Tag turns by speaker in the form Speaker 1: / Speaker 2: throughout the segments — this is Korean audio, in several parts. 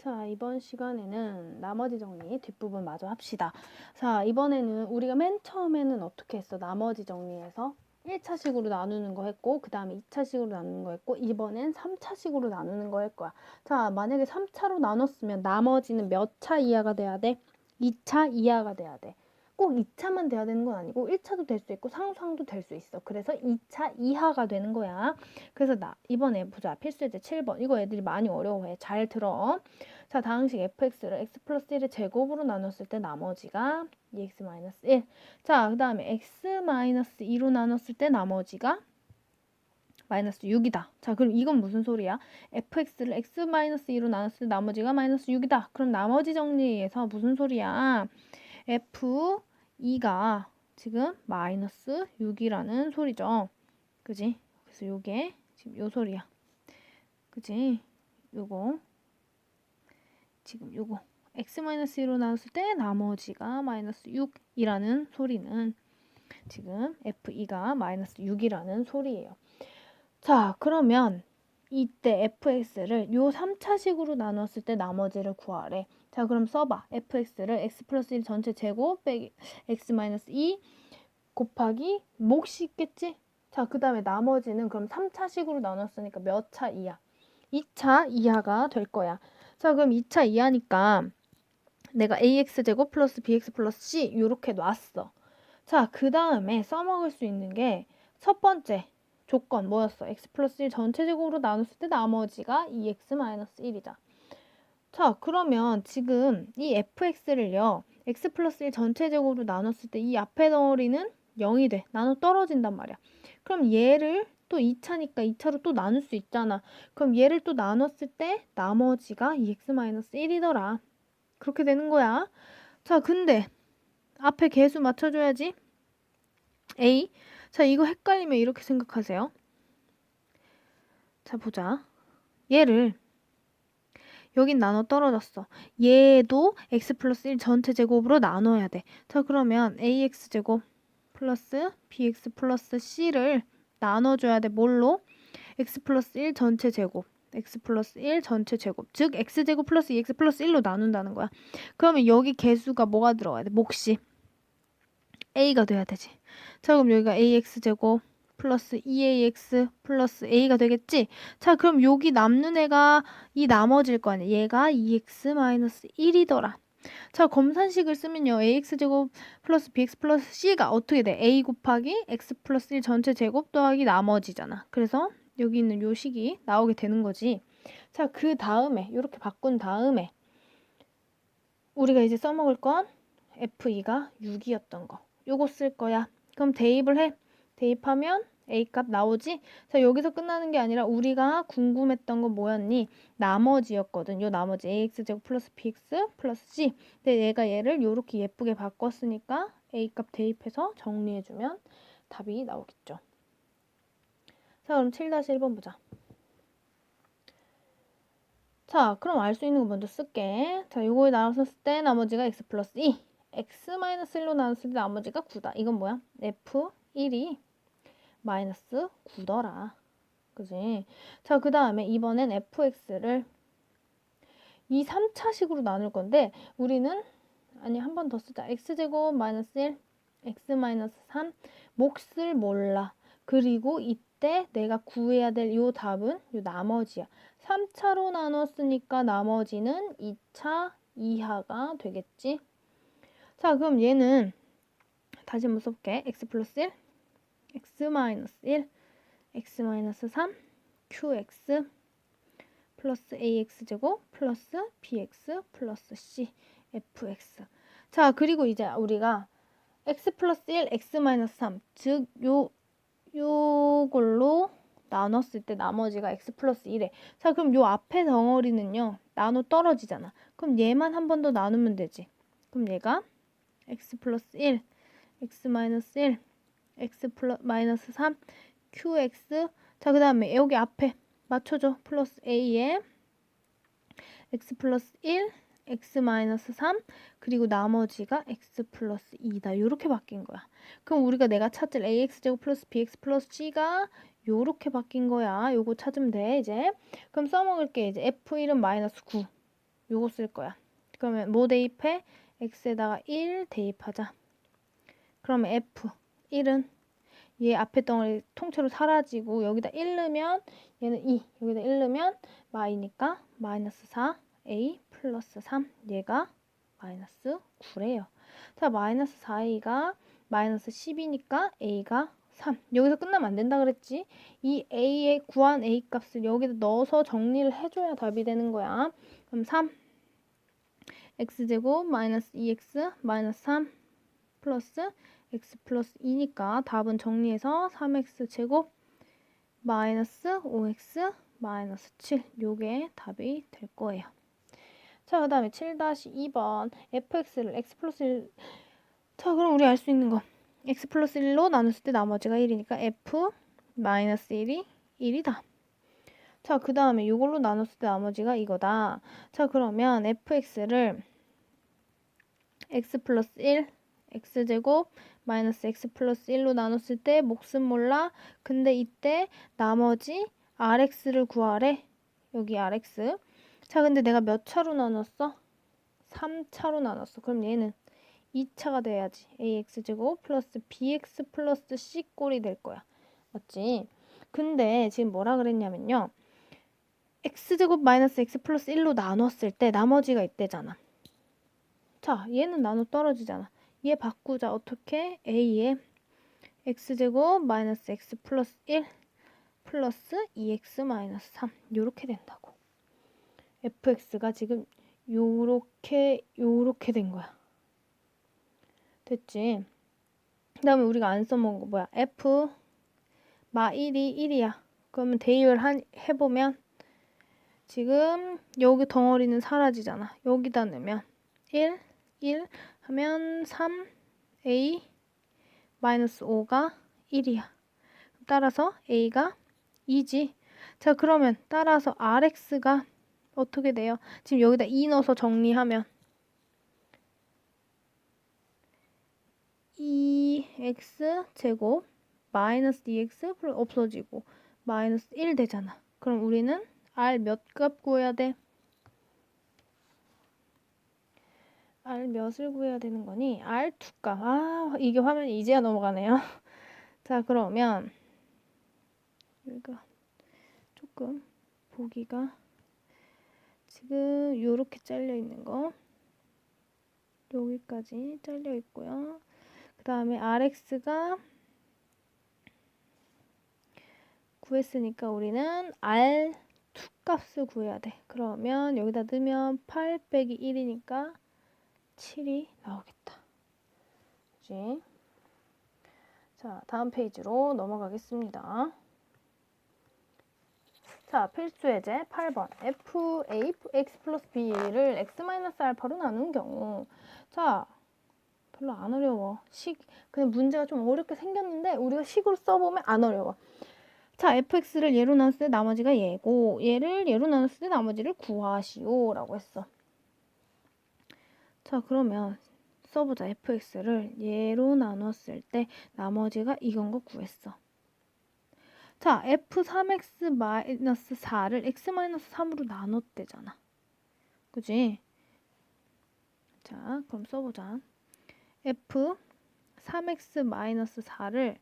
Speaker 1: 자, 이번 시간에는 나머지 정리 뒷부분 마저 합시다. 자, 이번에는 우리가 맨 처음에는 어떻게 했어? 나머지 정리해서 1차식으로 나누는 거 했고, 그 다음에 2차식으로 나누는 거 했고, 이번엔 3차식으로 나누는 거 할 거야. 자, 만약에 3차로 나눴으면 나머지는 몇 차 이하가 돼야 돼? 2차 이하가 돼야 돼. 꼭 2차만 돼야 되는 건 아니고 1차도 될 수 있고 상상도 될 수 있어. 그래서 2차 이하가 되는 거야. 그래서 나 이번에 보자. 필수예제 7번. 이거 애들이 많이 어려워해. 잘 들어. 자, 다항식 fx를 x 플러스 1의 제곱으로 나눴을 때 나머지가 2x 마이너스 1. 자, 그 다음에 x 마이너스 2로 나눴을 때 나머지가 마이너스 6이다. 자, 그럼 이건 무슨 소리야? fx를 x 마이너스 2로 나눴을 때 나머지가 마이너스 6이다. 그럼 나머지 정리에서 무슨 소리야? f 2가 지금 마이너스 6이라는 소리죠. 그지? 그래서 요게 지금 요 소리야. 그지? 요거 지금 요거 x-1로 나눴을 때 나머지가 마이너스 6이라는 소리는 지금 f2가 마이너스 6이라는 소리예요. 자, 그러면 이때 fx를 요 3차식으로 나눴을 때 나머지를 구하래. 자, 그럼 써봐. fx를 x 플러스 1 전체 제곱 빼기 x 마이너스 2 곱하기 몫이 있겠지? 자, 그 다음에 나머지는 그럼 3차식으로 나눴으니까 몇 차 이하? 2차 이하가 될 거야. 자, 그럼 2차 이하니까 내가 ax 제곱 플러스 bx 플러스 c 이렇게 놨어. 자, 그 다음에 써먹을 수 있는 게 첫 번째 조건 뭐였어? x 플러스 1 전체 제곱으로 나눴을 때 나머지가 2x 마이너스 1이다. 자, 그러면 지금 이 fx를요. x 플러스 1 전체 제곱으로 나눴을 때 이 앞에 덩어리는 0이 돼. 나눠 떨어진단 말이야. 그럼 얘를 또 2차니까 2차로 또 나눌 수 있잖아. 그럼 얘를 또 나눴을 때 나머지가 2x-1이더라. 그렇게 되는 거야. 자, 근데 앞에 개수 맞춰줘야지. A. 자, 이거 헷갈리면 이렇게 생각하세요. 자, 보자. 얘를 여긴 나눠 떨어졌어. 얘도 x 플러스 1 전체 제곱으로 나눠야 돼. 자, 그러면 ax 제곱 플러스 bx 플러스 c를 나눠줘야 돼. 뭘로? x 플러스 1 전체 제곱. x 플러스 1 전체 제곱. 즉, x제곱 플러스 2x 플러스 1로 나눈다는 거야. 그러면 여기 개수가 뭐가 들어가야 돼? 몫이 a가 돼야 되지. 자, 그럼 여기가 ax제곱 플러스 2ax 플러스 a가 되겠지? 자, 그럼 여기 남는 애가 이 나머지일 거 아니야. 얘가 2x 마이너스 1이더라. 자, 검산식을 쓰면요. ax제곱 플러스 bx 플러스 c가 어떻게 돼? a 곱하기 x 플러스 1 전체 제곱 더하기 나머지잖아. 그래서 여기 있는 요 식이 나오게 되는 거지. 자, 그 다음에 이렇게 바꾼 다음에 우리가 이제 써먹을 건 f2가 6이었던 거. 요거 쓸 거야. 그럼 대입을 해. 대입하면 a 값 나오지? 자, 여기서 끝나는 게 아니라 우리가 궁금했던 건 뭐였니? 나머지였거든. 요 나머지 ax 제곱 플러스 bx 플러스 c. 근데 얘가 얘를 요렇게 예쁘게 바꿨으니까 a 값 대입해서 정리해주면 답이 나오겠죠. 자, 그럼 7-1번 보자. 자, 그럼 알 수 있는 거 먼저 쓸게. 자, 요거에 나눴을 때 나머지가 x 플러스 2. x 마이너스 1로 나눴을 때 나머지가 9다. 이건 뭐야? f1이 마이너스 9더라. 그지? 자, 그 다음에 이번엔 fx를 이 3차식으로 나눌 건데 우리는 아니 한 번 더 쓰자. x제곱 마이너스 1, x 마이너스 3 몫을 몰라. 그리고 이때 내가 구해야 될 요 답은 요 나머지야. 3차로 나눴으니까 나머지는 2차 이하가 되겠지. 자, 그럼 얘는 다시 한번 써볼게. x 플러스 1, x 마이너스 1, x 마이너스 3, qx 플러스 ax 제곱 플러스 bx 플러스 c fx. 자, 그리고 이제 우리가 x 플러스 1, x 마이너스 3, 즉 요 요걸로 나눴을 때 나머지가 x 플러스 1에. 자, 그럼 요 앞에 덩어리는요. 나눠 떨어지잖아. 그럼 얘만 한 번 더 나누면 되지. 그럼 얘가 x 플러스 1, x 마이너스 1, x 플러 마이너스 3, qx 자, 그 다음에 여기 앞에 맞춰줘. 플러스 a에 x 플러스 1, x 마이너스 3, 그리고 나머지가 x 플러스 2다. 이렇게 바뀐 거야. 그럼 우리가 내가 찾을 ax 제곱 플러스 bx 플러스 c가 요렇게 바뀐 거야. 요거 찾으면 돼, 이제. 그럼 써먹을 게. 이제 f1은 마이너스 9. 요거 쓸 거야. 그러면 뭐 대입해? x에다가 1 대입하자. 그러면 f 1은 얘 앞에 덩어리 통째로 사라지고 여기다 1 넣으면 얘는 2 여기다 1 넣으면 마이니까 마이너스 4 a 플러스 3 얘가 마이너스 9래요. 자 마이너스 4a가 마이너스 10이니까 a가 3 여기서 끝나면 안 된다 그랬지? 이 a의 구한 a 값을 여기다 넣어서 정리를 해줘야 답이 되는 거야. 그럼 3 x제곱 마이너스 2x 마이너스 3 플러스 x 플러스 2니까 답은 정리해서 3x 제곱 마이너스 5x 마이너스 7 요게 답이 될 거예요. 자, 그 다음에 7-2번 fx를 x 플러스 1 자, 그럼 우리 알 수 있는 거 x 플러스 1로 나눴을 때 나머지가 1이니까 f 마이너스 1이 1이다. 자, 그 다음에 이걸로 나눴을 때 나머지가 이거다. 자, 그러면 fx를 x 플러스 1, x제곱 마이너스 x 플러스 1로 나눴을 때 몫은 몰라. 근데 이때 나머지 rx를 구하래. 여기 rx. 자, 근데 내가 몇 차로 나눴어? 3차로 나눴어. 그럼 얘는 2차가 돼야지. ax제곱 플러스 bx 플러스 c 꼴이 될 거야. 맞지? 근데 지금 뭐라 그랬냐면요. x제곱 마이너스 x 플러스 1로 나눴을 때 나머지가 이때잖아. 자, 얘는 나눠 떨어지잖아. 얘 바꾸자. 어떻게? a에 x제곱 마이너스 x 플러스 1 플러스 2x 마이너스 3 요렇게 된다고. fx가 지금 요렇게 요렇게 된 거야. 됐지? 그 다음에 우리가 안 써먹은 거 뭐야? f 마 1이 1이야. 그러면 대입을 한, 해보면 지금 여기 덩어리는 사라지잖아. 여기다 넣으면 1, 1 하면 3, a 마이너스 5가 1이야. 따라서 a가 2지. 자, 그러면 따라서 rx가 어떻게 돼요? 지금 여기다 2 넣어서 정리하면 2x 제곱 마이너스 2x 플러스 없어지고 마이너스 1 되잖아. 그럼 우리는 r 몇 값 구해야 돼? R 몇을 구해야 되는 거니? r 두 값. 아, 이게 화면이 이제야 넘어가네요. 자, 그러면 여기가 조금 보기가 지금 요렇게 잘려 있는 거 여기까지 잘려 있고요. 그 다음에 rx가 구했으니까 우리는 r 두 값을 구해야 돼. 그러면 여기다 넣으면 8 빼기 1이니까 7이 나오겠다. 그지? 자, 다음 페이지로 넘어가겠습니다. 자, 필수 예제 8번. fa x 플러스 b를 x 마이너스 알파로 나눈 경우. 자, 별로 안 어려워. 식, 그냥 문제가 좀 어렵게 생겼는데 우리가 식으로 써보면 안 어려워. 자, fx를 예로 나눴을 때 나머지가 얘고 얘를 예로 나눴을 때 나머지를 구하시오 라고 했어. 자, 그러면 써보자. fx를 예로 나눴을 때 나머지가 이건 거 구했어. 자, f3x-4를 x-3으로 나눴대잖아. 그지? 자, 그럼 써보자. f3x-4를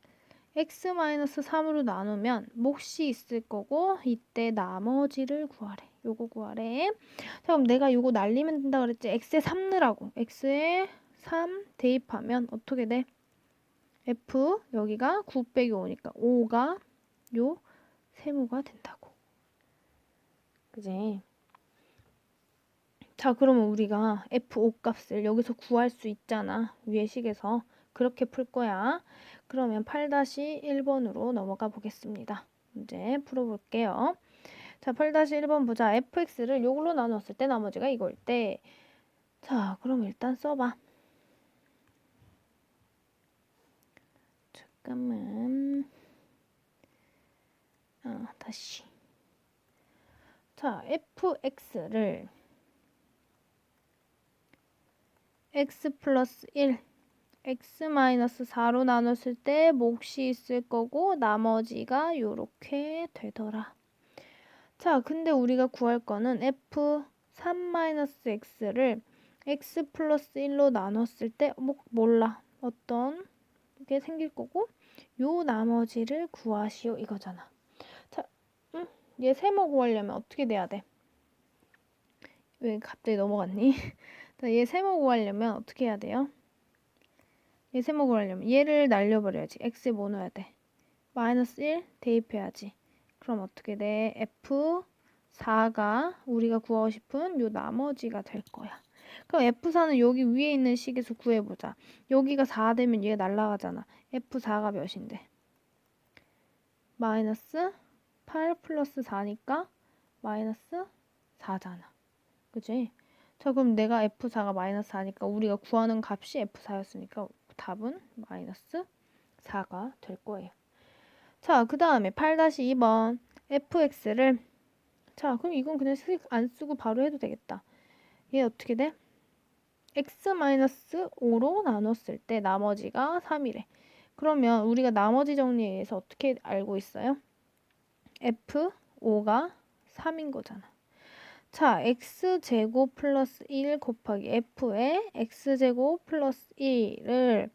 Speaker 1: x-3으로 나누면 몫이 있을 거고 이때 나머지를 구하래. 요거 구하래. 자, 그럼 내가 요거 날리면 된다 그랬지. x에 3 넣으라고. x에 3 대입하면 어떻게 돼? f 여기가 9 빼기 5니까 5가 요 세모가 된다고. 그지? 자, 그러면 우리가 f5 값을 여기서 구할 수 있잖아. 위의 식에서. 그렇게 풀 거야. 그러면 8-1번으로 넘어가 보겠습니다. 문제 풀어볼게요. 자, 8-1번 보자. fx를 요걸로 나눴을 때 나머지가 이걸 때. 자, 그럼 일단 써봐. 잠깐만. 아, 다시. 자, fx를 x 플러스 1, x 마이너스 4로 나눴을 때 몫이 있을 거고 나머지가 요렇게 되더라. 자, 근데 우리가 구할 거는 f 3-x를 x 플러스 1로 나눴을 때 뭐, 몰라. 어떤 게 생길 거고 요 나머지를 구하시오 이거잖아. 자, 음, 얘 세모 구하려면 어떻게 돼야 돼? 왜 갑자기 넘어갔니? 자, 얘 세모 구하려면 어떻게 해야 돼요? 얘 세모 구하려면 얘를 날려버려야지. x에 뭐 넣어야 돼? 마이너스 1 대입해야지. 그럼 어떻게 돼? F4가 우리가 구하고 싶은 요 나머지가 될 거야. 그럼 F4는 여기 위에 있는 식에서 구해보자. 여기가 4 되면 얘가 날라가잖아. F4가 몇인데? 마이너스 8 플러스 4니까 마이너스 4잖아. 그지? 자, 그럼 내가 F4가 마이너스 4니까 우리가 구하는 값이 F4였으니까 답은 마이너스 4가 될 거예요. 자, 그 다음에 8-2번 fx를 자, 그럼 이건 그냥 식안 쓰고 바로 해도 되겠다. 얘 어떻게 돼? x-5로 나눴을 때 나머지가 3이래. 그러면 우리가 나머지 정리에 의해서 어떻게 알고 있어요? f5가 3인 거잖아. 자, x제곱 플러스 1 곱하기 f의 x제곱 플러스 1을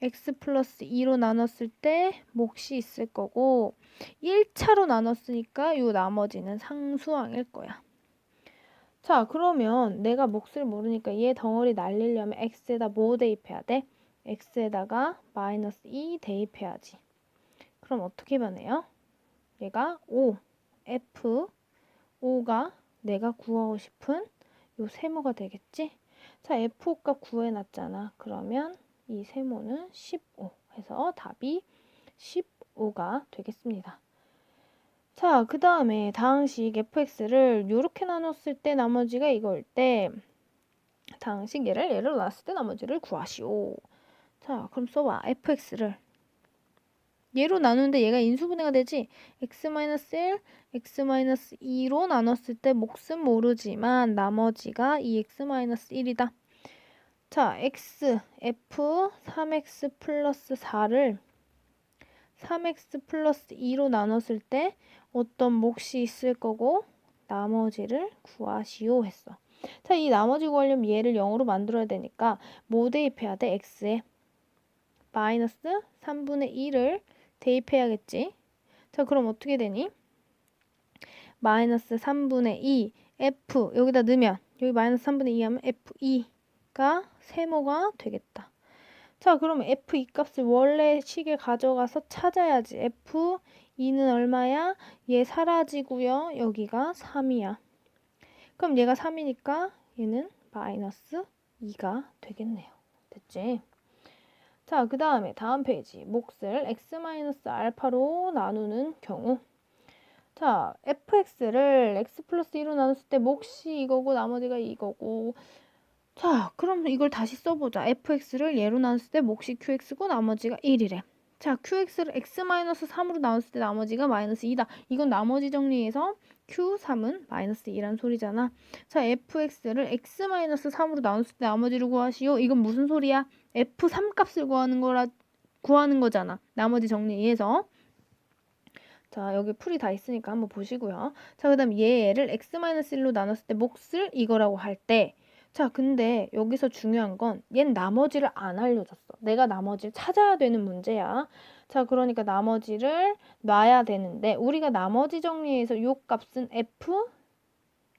Speaker 1: x 플러스 2로 나눴을 때 몫이 있을 거고 1차로 나눴으니까 요 나머지는 상수항일 거야. 자, 그러면 내가 몫을 모르니까 얘 덩어리 날리려면 x에다 뭐 대입해야 돼? x에다가 마이너스 2 대입해야지. 그럼 어떻게 변해요? 얘가 5, f, 5가 내가 구하고 싶은 요 세모가 되겠지? 자, f 값 구해놨잖아. 그러면 이 세모는 15 해서 답이 15가 되겠습니다. 자, 그 다음에 다항식 fx를 이렇게 나눴을 때 나머지가 이거일 때 다항식 얘를 예로 나눴을 때 나머지를 구하시오. 자, 그럼 써봐. fx를 얘로 나누는데 얘가 인수분해가 되지 x-1, x-2로 나눴을 때 몫은 모르지만 나머지가 2x-1이다. 자, x, f, 3x 플러스 4를 3x 플러스 2로 나눴을 때 어떤 몫이 있을 거고 나머지를 구하시오 했어. 자, 이 나머지 구하려면 얘를 0으로 만들어야 되니까 뭐 대입해야 돼? x에 마이너스 3분의 1을 대입해야겠지. 자, 그럼 어떻게 되니? 마이너스 3분의 2 f 여기다 넣으면 여기 마이너스 3분의 2 하면 f2 가 세모가 되겠다. 자, 그럼 f2 값을 원래 식에 가져가서 찾아야지. f2는 얼마야? 얘 사라지고요. 여기가 3이야. 그럼 얘가 3이니까 얘는 마이너스 2가 되겠네요. 됐지? 자, 그 다음에 다음 페이지. 몫을 x-알파로 나누는 경우. 자, fx를 x 플러스 2로 나눴을 때 몫이 이거고 나머지가 이거고 자, 그럼 이걸 다시 써보자. fx를 얘로 나눴을 때 몫이 qx고 나머지가 1이래. 자, qx를 x-3으로 나눴을 때 나머지가 마이너스 2다. 이건 나머지 정리해서 q3은 마이너스 2란 소리잖아. 자, fx를 x-3으로 나눴을 때 나머지를 구하시오. 이건 무슨 소리야? f3 값을 구하는 거라 구하는 거잖아. 나머지 정리해서. 자, 여기 풀이 다 있으니까 한번 보시고요. 자, 그 다음 얘를 x-1로 나눴을 때 몫을 이거라고 할 때 자, 근데 여기서 중요한 건 얜 나머지를 안 알려줬어. 내가 나머지를 찾아야 되는 문제야. 자, 그러니까 나머지를 놔야 되는데 우리가 나머지 정리해서 요 값은 f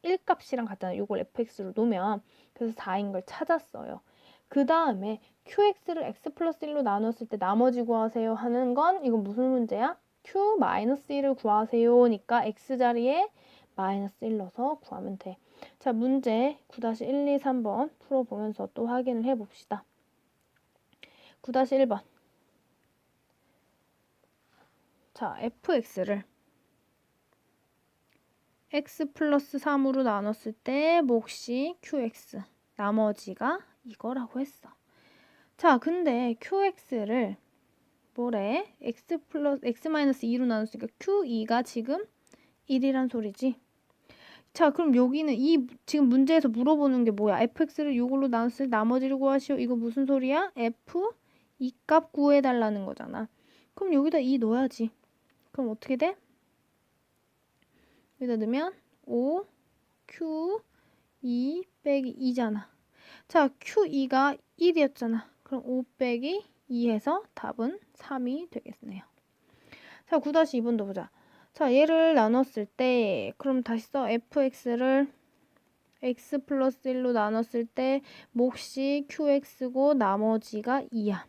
Speaker 1: 1값이랑 같잖아. 요걸 fx로 놓으면 그래서 4인 걸 찾았어요. 그 다음에 qx를 x 플러스 1로 나눴을 때 나머지 구하세요 하는 건 이건 무슨 문제야? q 마이너스 1을 구하세요니까 x 자리에 마이너스 1 넣어서 구하면 돼. 자, 문제 9-1, 2, 3번 풀어보면서 또 확인을 해봅시다. 9-1번. 자, fx를 x 플러스 3으로 나눴을 때 몫이 qx, 나머지가 이거라고 했어. 자, 근데 qx를 뭐래? x 플러스 x 마이너스 2로 나눴으니까 q2가 지금 1이란 소리지. 자, 그럼 여기는 이 지금 문제에서 물어보는 게 뭐야? fx를 이걸로 나눴을 때 나머지를 구하시오. 이거 무슨 소리야? f 이 값 구해 달라는 거잖아. 그럼 여기다 2 넣어야지. 그럼 어떻게 돼? 여기다 넣으면 5, q, 2 빼기 2잖아. 자, Q2가 1이었잖아. 그럼 5 빼기 2해서 답은 3이 되겠네요. 자, 9-2번도 보자. 자, 얘를 나눴을 때, 그럼 다시 써. fx를 x 플러스 1로 나눴을 때, 몫이 qx고 나머지가 2야.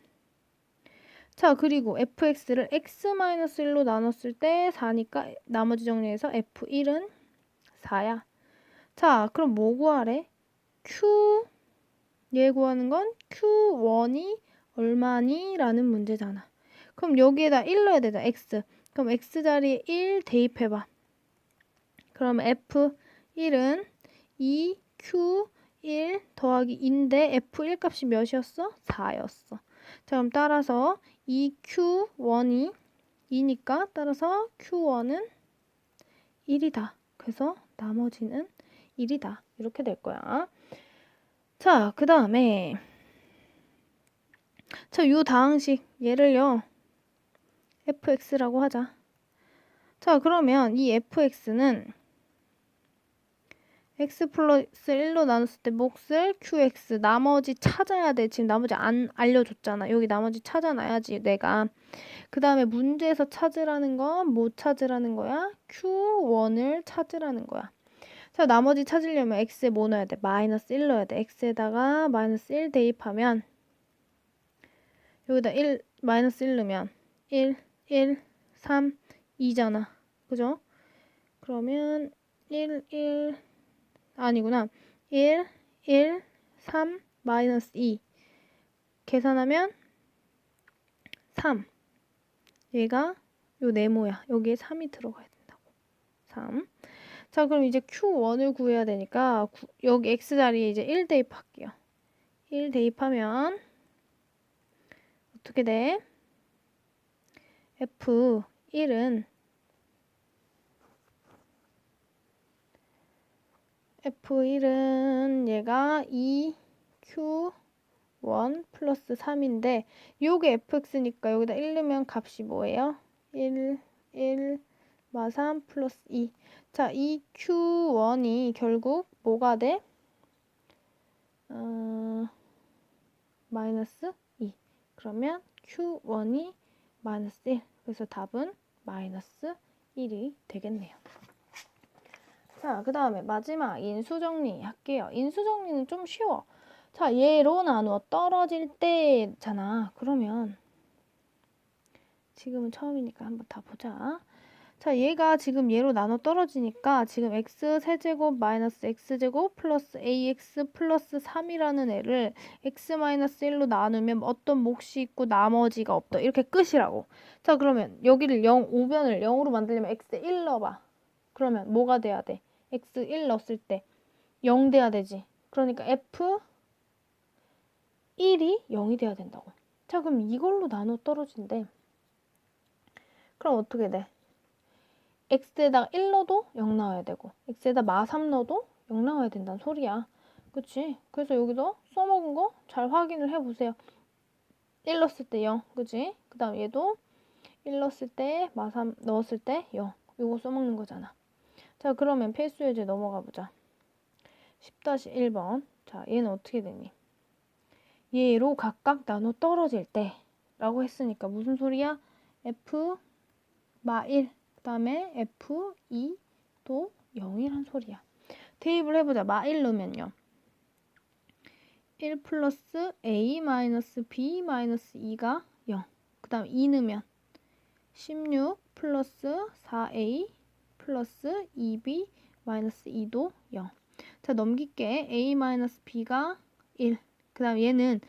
Speaker 1: 자, 그리고 fx를 x 마이너스 1로 나눴을 때 4니까 나머지 정리해서 f1은 4야. 자, 그럼 뭐 구하래? q 얘 구하는 건 q1이 얼마니? 라는 문제잖아. 그럼 여기에다 1 넣어야 되잖아. x. 그럼 x 자리에 1 대입해봐. 그럼 f1은 2q1 더하기 2인데 f1 값이 몇이었어? 4였어. 자, 그럼 따라서 2q1이 2니까 따라서 q1은 1이다. 그래서 나머지는 1이다. 이렇게 될 거야. 자, 그 다음에 자, 요 다항식 얘를요. Fx라고 하자. 자, 그러면 이 fx는 x 플러스 1로 나눴을 때 몫을 qx 나머지 찾아야 돼. 지금 나머지 안 알려줬잖아. 여기 나머지 찾아놔야지 내가. 그 다음에 문제에서 찾으라는 건 뭐 찾으라는 거야? q1을 찾으라는 거야. 자, 나머지 찾으려면 x에 뭐 넣어야 돼? 마이너스 1 넣어야 돼. x에다가 마이너스 1 대입하면 여기다 1 마이너스 1 넣으면 1, 1, 3, 2잖아. 그죠? 그러면 1, 1 아니구나. 1, 1, 3, 마이너스 2. 계산하면 3. 얘가 요 네모야. 여기에 3이 들어가야 된다고. 3. 자, 그럼 이제 Q1을 구해야 되니까 구, 여기 X 자리에 이제 1 대입할게요. 1 대입하면 어떻게 돼? F1은 F1은 얘가 2Q1 플러스 3인데 요게 fx니까 여기다 1 넣으면 값이 뭐예요? 1, 1, 마 3 플러스 2. 자, 이 Q1이 결국 뭐가 돼? 어, 마이너스 2. 그러면 Q1이 마이너스 1. 그래서 답은 마이너스 1이 되겠네요. 자, 그 다음에 마지막 인수정리 할게요. 인수정리는 좀 쉬워. 자, 얘로 나누어 떨어질 때잖아. 그러면 지금은 처음이니까 한번 다 보자. 자, 얘가 지금 얘로 나눠 떨어지니까 지금 x 세제곱 마이너스 x제곱 플러스 ax 플러스 3이라는 애를 x 마이너스 1로 나누면 어떤 몫이 있고 나머지가 없다. 이렇게 끝이라고. 자, 그러면 여기를 0, 우변을 0으로 만들려면 x에 1 넣어봐. 그러면 뭐가 돼야 돼? x 1 넣었을 때 0 돼야 되지. 그러니까 f 1이 0이 돼야 된다고. 자, 그럼 이걸로 나눠 떨어진대. 그럼 어떻게 돼? X에다가 1 넣어도 0 나와야 되고 x에다 마3 넣어도 0 나와야 된다는 소리야. 그치? 그래서 여기서 써먹은 거 잘 확인을 해보세요. 1 넣었을 때 0, 그치? 그 다음 얘도 1 넣었을 때, 마3 넣었을 때 0. 요거 써먹는 거잖아. 자, 그러면 필수 예제 넘어가 보자. 10-1번. 자, 얘는 어떻게 되니? 얘로 각각 나눠 떨어질 때 라고 했으니까 무슨 소리야? f 마 1. 그 다음에 f2도 0이란 소리야. 대입을 해보자. 마1 넣으면요. 1 플러스 a 마이너스 b 마이너스 2가 0. 그 다음 2 넣으면 16 플러스 4a 플러스 2b 마이너스 2도 0. 자, 넘길게. a 마이너스 b가 1. 그 다음 얘는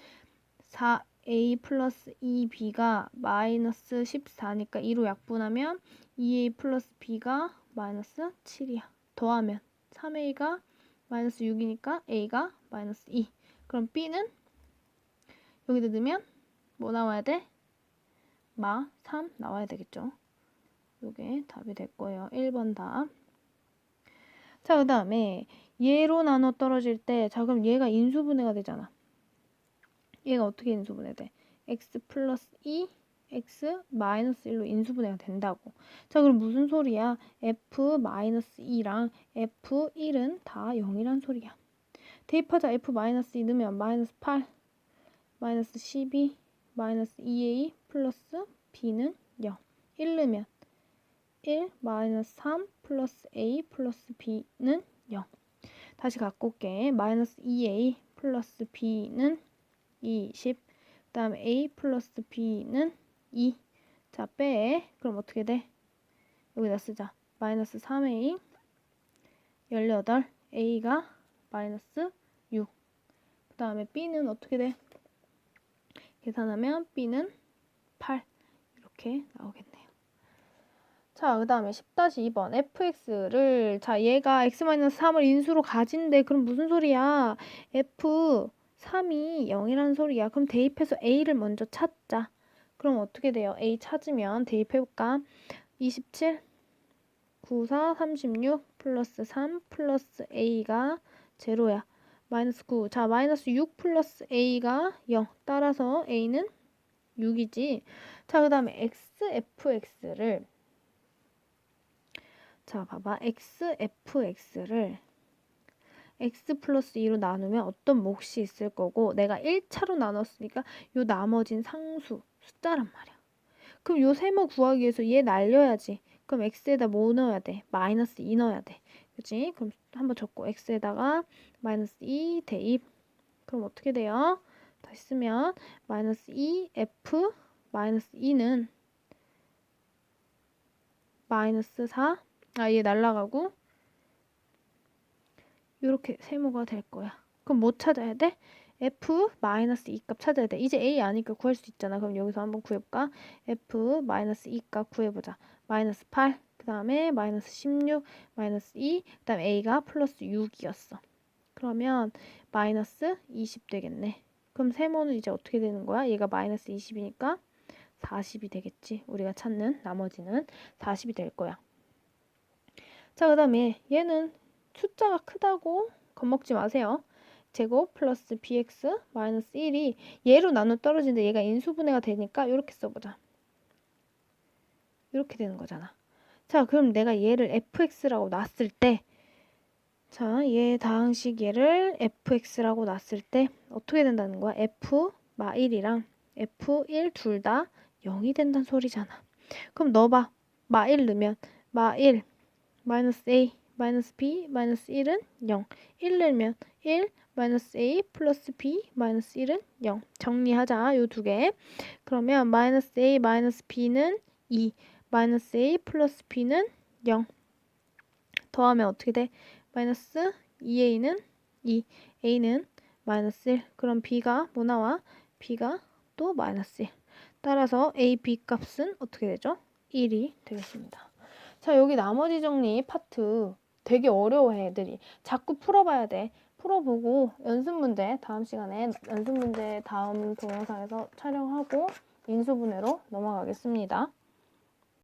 Speaker 1: 4a 플러스 2b가 마이너스 14니까 2로 약분하면 2a 플러스 b가 마이너스 7이야. 더하면 3a가 마이너스 6이니까 a가 마이너스 2. 그럼 b는 여기다 넣으면 뭐 나와야 돼? 마 3 나와야 되겠죠. 이게 답이 될 거예요. 1번 답. 자, 그 다음에 얘로 나눠 떨어질 때, 자, 그럼 얘가 인수분해가 되잖아. 얘가 어떻게 인수분해 돼? x 플러스 2, x 마이너스 1로 인수분해가 된다고. 자, 그럼 무슨 소리야? f 마이너스 2랑 f1은 다 0이란 소리야. 대입하자 f 마이너스 2 넣으면 마이너스 8 마이너스 12 마이너스 2a 플러스 b는 0 1 넣으면 1 마이너스 3 플러스 a 플러스 b는 0 다시 갖고 올게 마이너스 2a 플러스 b는 20 그 다음에 a 플러스 b는 2 자, 빼. 그럼 어떻게 돼? 여기다 쓰자. 마이너스 3a 18 a가 마이너스 6. 그 다음에 b는 어떻게 돼? 계산하면 b는 8. 이렇게 나오겠네요. 자, 그 다음에 10-2번 fx를 자, 얘가 x-3을 인수로 가진대. 그럼 무슨 소리야? f 3이 0이라는 소리야. 그럼 대입해서 a를 먼저 찾자. 그럼 어떻게 돼요? A 찾으면 대입해볼까? 27, 94, 36 플러스 3 플러스 A가 제로야. 마이너스 9. 자, 마이너스 6 플러스 A가 0. 따라서 A는 6이지. 자, 그 다음에 XFX를 자, 봐봐. XFX를 x 플러스 2로 나누면 어떤 몫이 있을 거고 내가 1차로 나눴으니까 요 나머진 상수 숫자란 말이야. 그럼 요 세모 구하기 위해서 얘 날려야지. 그럼 x에다 뭐 넣어야 돼? 마이너스 2 넣어야 돼. 그치? 그럼 한번 적고 x에다가 마이너스 2 대입. 그럼 어떻게 돼요? 다시 쓰면 마이너스 2 f 마이너스 2는 마이너스 4. 아, 얘 날라가고 이렇게 세모가 될 거야. 그럼 뭐 찾아야 돼? f 마이너스 2값 찾아야 돼. 이제 a 아니까 구할 수 있잖아. 그럼 여기서 한번 구해볼까? f 마이너스 2값 구해보자. 마이너스 8, 그 다음에 마이너스 16, 마이너스 2, 그 다음에 a가 플러스 6이었어. 그러면 마이너스 20 되겠네. 그럼 세모는 이제 어떻게 되는 거야? 얘가 마이너스 20이니까 40이 되겠지. 우리가 찾는 나머지는 40이 될 거야. 자, 그 다음에 얘는 숫자가 크다고 겁먹지 마세요. 제곱 플러스 bx 마이너스 1이 얘로 나눠 떨어지는데 얘가 인수분해가 되니까 이렇게 써보자. 이렇게 되는 거잖아. 자, 그럼 내가 얘를 fx라고 놨을 때 자, 얘 다항식 얘를 fx라고 놨을 때 어떻게 된다는 거야? f 마 1이랑 f1 둘 다 0이 된다는 소리잖아. 그럼 넣어봐. 마 1 넣으면 마 1 마이너스 a 마이너스 b 마이너스 1은 0. 1 넣으면 1 마이너스 a 플러스 b 마이너스 1은 0. 정리하자. 요 두 개. 그러면 마이너스 a 마이너스 b는 2. 마이너스 a 플러스 b는 0. 더하면 어떻게 돼? 마이너스 2a는 2. a는 마이너스 1. 그럼 b가 뭐 나와? b가 또 마이너스 1. 따라서 a, b 값은 어떻게 되죠? 1이 되겠습니다. 자, 여기 나머지 정리 파트 되게 어려워해, 애들이. 자꾸 풀어봐야 돼. 풀어보고 연습 문제 다음 시간에 연습 문제 다음 동영상에서 촬영하고 인수분해로 넘어가겠습니다.